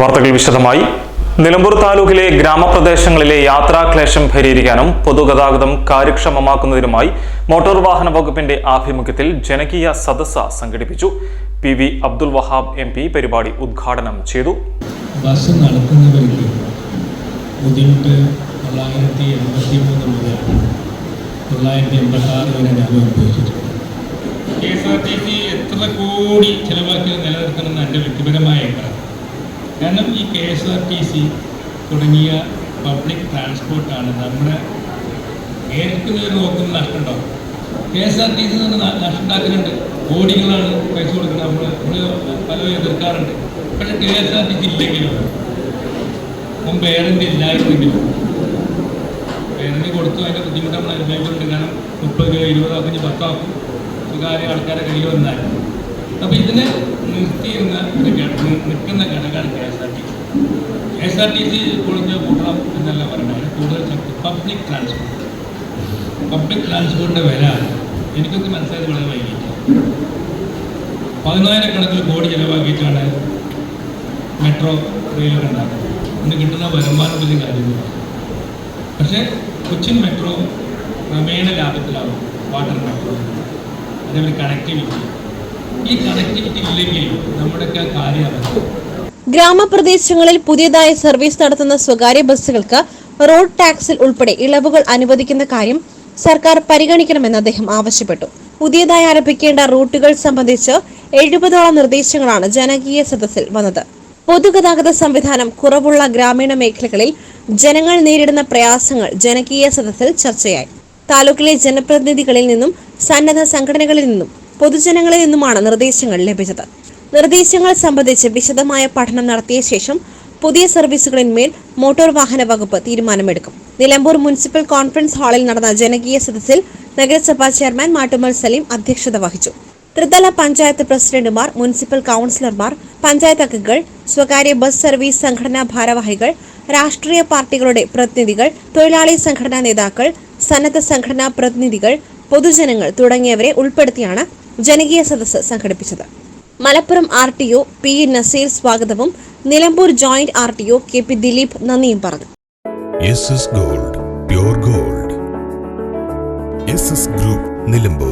വാർത്തകൾ വിശദമായി. നിലമ്പൂർ താലൂക്കിലെ ഗ്രാമപ്രദേശങ്ങളിലെ യാത്രാക്ലേശം പരിഹരിക്കാനും പൊതുഗതാഗതം കാര്യക്ഷമമാക്കുന്നതിനുമായി മോട്ടോർ വാഹന വകുപ്പിന്റെ ആഭിമുഖ്യത്തിൽ ജനകീയ സദസ്സ സംഘടിപ്പിച്ചു. P V Abdul Wahab M P പരിപാടി ഉദ്ഘാടനം ചെയ്തു. ബസ് നടത്തുന്നവർക്ക് ബുദ്ധിമുട്ട് തൊള്ളായിരത്തി എൺപത്തി മൂന്ന് മുതൽ തൊള്ളായിരത്തി എൺപത്തി ആറ് വരെ അനുഭവിച്ചിട്ടുണ്ട്. K S R T C എത്ര കോടി ചിലവാക്കി നിലനിർത്തണമെന്ന് എന്റെ വ്യക്തിപരമായ അഭിപ്രായം. കാരണം ഈ K S R T C തുടങ്ങിയ പബ്ലിക് ട്രാൻസ്പോർട്ടാണ് നമ്മുടെ ഏതൊക്കെ നേരം നോക്കുന്ന നഷ്ടമുണ്ടാവും K S R T C തന്നെ നഷ്ടമുണ്ടാക്കുന്നുണ്ട് ബോഡികളാണ് പൈസ കൊടുക്കുന്നത്. നമ്മൾ നമ്മൾ പലരും എതിർക്കാറുണ്ട്. പക്ഷേ K S R T C ഇല്ലെങ്കിലും മുമ്പ് ഏറെന്റെ ഇല്ലായിരുന്നെങ്കിലും ഏറെന്റെ കൊടുത്തു അതിന്റെ ബുദ്ധിമുട്ട് നമ്മൾ അനുഭവിക്കുന്നുണ്ട് കാരണം മുപ്പത് രൂപ ഇരുപതാക്കും പത്താക്കും. സ്വകാര്യ ആൾക്കാരെ കയ്യിൽ വന്നാൽ അപ്പോൾ ഇതിനെ നിർത്തിയിരുന്ന നിൽക്കുന്ന ഘടകമാണ് K S R T C K S R T C പൊളിഞ്ഞ് കൂട്ടണം എന്നല്ല പറയുന്നത്. കൂടുതൽ ശക്തി. പബ്ലിക് ട്രാൻസ്പോർട്ട് പബ്ലിക് ട്രാൻസ്പോർട്ടിന്റെ വില എനിക്കൊക്കെ മനസ്സിലായത് വളരെ വൈകിട്ട്. പതിനായിരക്കണക്കിന് കോടി ചിലവാക്കിയിട്ടാണ് മെട്രോ റെയിലൊക്കെ ഉണ്ടാക്കുന്നത്. ഇന്ന് കിട്ടുന്ന വരുമാനം വലിയ കാര്യമില്ല. പക്ഷേ കൊച്ചിൻ മെട്രോ ക്രമേണ ലാഭത്തിലാവും. വാട്ടർ മെട്രോ അതേപോലെ കണക്ടിവിറ്റി ഈ ഗ്രാമപ്രദേശങ്ങളിൽ പുതിയതായി സർവീസ് നടത്തുന്ന സ്വകാര്യ ബസ്സുകൾക്ക് റോഡ് ടാക്സിൽ ഉൾപ്പെടെ ഇളവുകൾ അനുവദിക്കുന്ന കാര്യം സർക്കാർ പരിഗണിക്കണമെന്ന് അദ്ദേഹം ആവശ്യപ്പെട്ടു. പുതിയതായി ആരംഭിക്കേണ്ട റൂട്ടുകൾ സംബന്ധിച്ച് എഴുപതോളം നിർദ്ദേശങ്ങളാണ് ജനകീയ സദസ്സിൽ വന്നത്. പൊതുഗതാഗത സംവിധാനം കുറവുള്ള ഗ്രാമീണ മേഖലകളിൽ ജനങ്ങൾ നേരിടുന്ന പ്രയാസങ്ങൾ ജനകീയ സദസ്സിൽ ചർച്ചയായി. താലൂക്കിലെ ജനപ്രതിനിധികളിൽ നിന്നും സന്നദ്ധ സംഘടനകളിൽ നിന്നും പൊതുജനങ്ങളിൽ നിന്നുമാണ് നിർദ്ദേശങ്ങൾ ലഭിച്ചത്. നിർദ്ദേശങ്ങൾ സംബന്ധിച്ച് വിശദമായ പഠനം നടത്തിയ ശേഷം പുതിയ സർവീസുകളിന്മേൽ മോട്ടോർ വാഹന വകുപ്പ് തീരുമാനമെടുക്കും. നിലമ്പൂർ മുനിസിപ്പൽ കോൺഫറൻസ് ഹാളിൽ നടന്ന ജനകീയ സദസ്സിൽ നഗരസഭാ ചെയർമാൻ മാട്ടുമൽ സലീം അധ്യക്ഷത വഹിച്ചു. ത്രിതല പഞ്ചായത്ത് പ്രസിഡന്റുമാർ മുനിസിപ്പൽ കൗൺസിലർമാർ പഞ്ചായത്ത് അംഗങ്ങൾ സ്വകാര്യ ബസ് സർവീസ് സംഘടനാ ഭാരവാഹികൾ രാഷ്ട്രീയ പാർട്ടികളുടെ പ്രതിനിധികൾ തൊഴിലാളി സംഘടനാ നേതാക്കൾ സന്നദ്ധ സംഘടനാ പ്രതിനിധികൾ പൊതുജനങ്ങൾ തുടങ്ങിയവരെ ഉൾപ്പെടുത്തിയാണ് ജനകീയ സദസ് സംഘടിപ്പിച്ചത്. Malappuram R T O P Naseer സ്വാഗതവും Nilambur joint R T O K P Dileep നന്ദിയും പറഞ്ഞു. Gold gold. ഗ്രൂപ്പ് നിലമ്പൂർ.